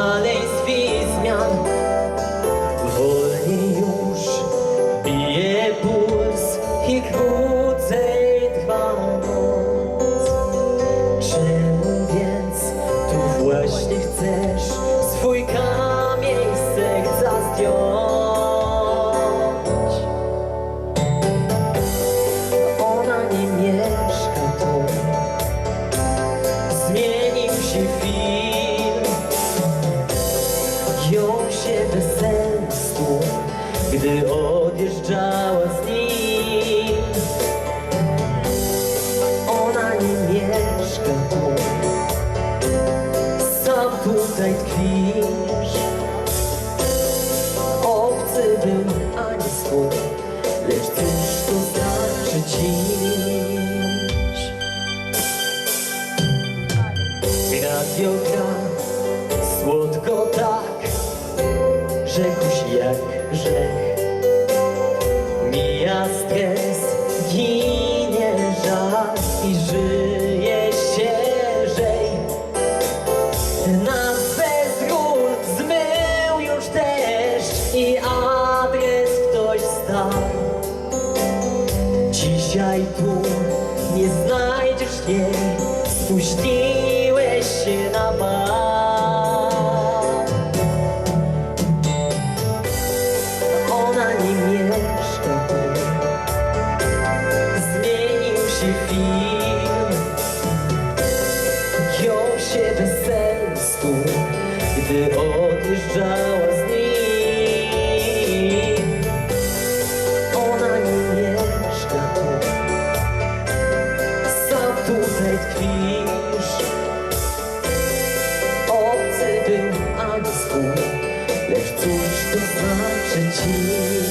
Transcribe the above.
darling. Ją się bez sensu, gdy odjeżdżała z nim. Ona nie mieszka tu, sam tutaj tkwisz. Obcy był, a nie swój, lecz cóż to znaczy dziś? Radio gra rzekł jak grzech. Mija stres, ginie żal i żyje świeżej. Nas bez ról zmył już deszcz i adres ktoś stał. Dzisiaj tu nie znajdziesz jej, spóźniłeś się na bal. Nie mieszka tu, zmienił się film. Jął się bez sensu, gdy odjeżdżała z nim. Ona nie mieszka tu, sam tutaj tkwisz. Obcy był, a nie lecz cóż to znaczy?